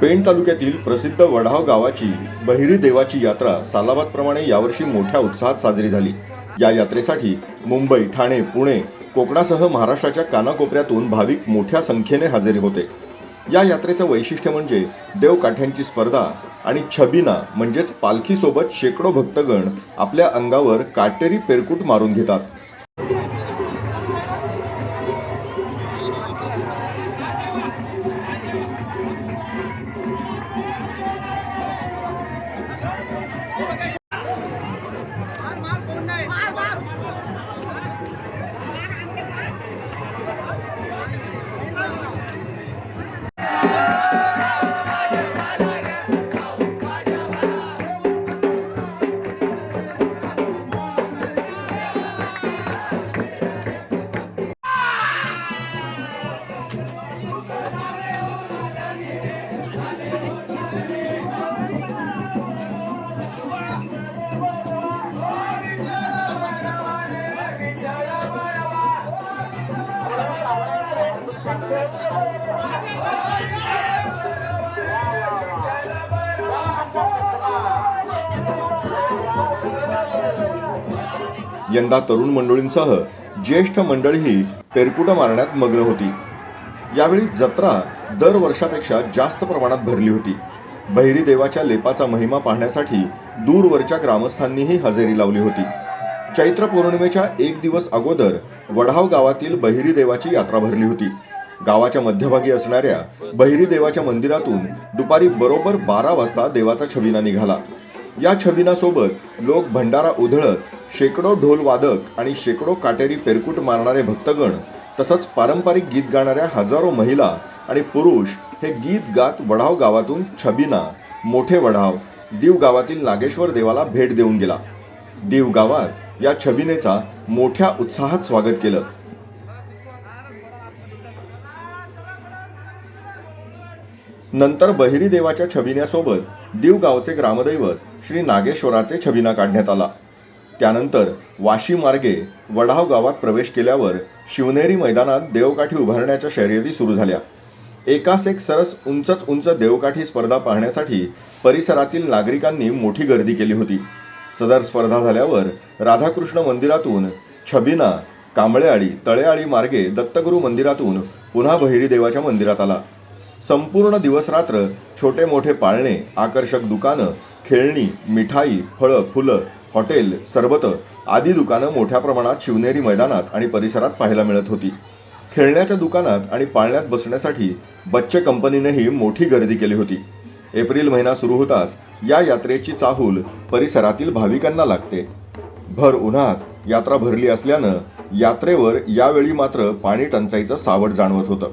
पेण तालुक्यातील प्रसिद्ध वढाव गावाची बहिरी देवाची यात्रा सालाबादप्रमाणे यावर्षी मोठ्या उत्साहात साजरी झाली. या यात्रेसाठी मुंबई ठाणे पुणे कोकणासह महाराष्ट्राच्या कानाकोपऱ्यातून भाविक मोठ्या संख्येने हजेरी होते. या यात्रेचं वैशिष्ट्य म्हणजे देवकाठ्यांची स्पर्धा आणि छबिना म्हणजेच पालखीसोबत शेकडो भक्तगण आपल्या अंगावर काटेरी पेरकूट मारून घेतात. यंदा तरुण मंडळींसह ज्येष्ठ मंडळीही पेरकुटं मारण्यात मग्न होती. यावेळी जत्रा दर वर्षापेक्षा जास्त प्रमाणात भरली होती. बहिरी देवाच्या लेपाचा महिमा पाहण्यासाठी दूरवरच्या ग्रामस्थांनीही हजेरी लावली होती. चैत्र पौर्णिमेच्या एक दिवस अगोदर वढाव गावातील बहिरी देवाची यात्रा भरली होती. गावाच्या मध्यभागी असणाऱ्या बहिरी देवाच्या मंदिरातून दुपारी बरोबर बारा वाजता देवाचा छबिना निघाला. या छबिनासोबत लोक भंडारा उधळत शेकडो ढोल वादक आणि शेकडो काटेरी पेरकूट मारणारे भक्तगण तसंच पारंपरिक गीत गाणाऱ्या हजारो महिला आणि पुरुष हे गीत गात वढाव गावातून छबिना मोठे वढाव दीव गावातील नागेश्वर देवाला भेट देऊन गेला. दीव गावात या छबिनेचा मोठ्या उत्साहात स्वागत केलं. नंतर बहिरी देवाच्या छबिन्यासोबत दीवगावचे ग्रामदैवत श्री नागेश्वराचे छबिना काढण्यात आला. त्यानंतर वाशी मार्गे वढाव गावात प्रवेश केल्यावर शिवनेरी मैदानात देवकाठी उभारण्याच्या शर्यती सुरू झाल्या. एकास एक सरस उंचच उंच देवकाठी स्पर्धा पाहण्यासाठी परिसरातील नागरिकांनी मोठी गर्दी केली होती. सदर स्पर्धा झाल्यावर राधाकृष्ण मंदिरातून छबिना कांबळेआळी तळेआळी मार्गे दत्तगुरू मंदिरातून पुन्हा बहिरी देवाच्या मंदिरात आला. संपूर्ण दिवस रात्र छोटे मोठे पाळणे आकर्षक दुकानं खेळणी मिठाई फळं फुलं हॉटेल सरबतं आदी दुकानं मोठ्या प्रमाणात शिवनेरी मैदानात आणि परिसरात पाहायला मिळत होती. खेळण्याच्या दुकानात आणि पाळण्यात बसण्यासाठी बच्चे कंपनीनेही मोठी गर्दी केली होती. एप्रिल महिना सुरू होताच या यात्रेची चाहूल परिसरातील भाविकांना लागते. भर उन्हात यात्रा भरली असल्यानं यात्रेवर यावेळी मात्र पाणी टंचाईचं सावट जाणवत होतं.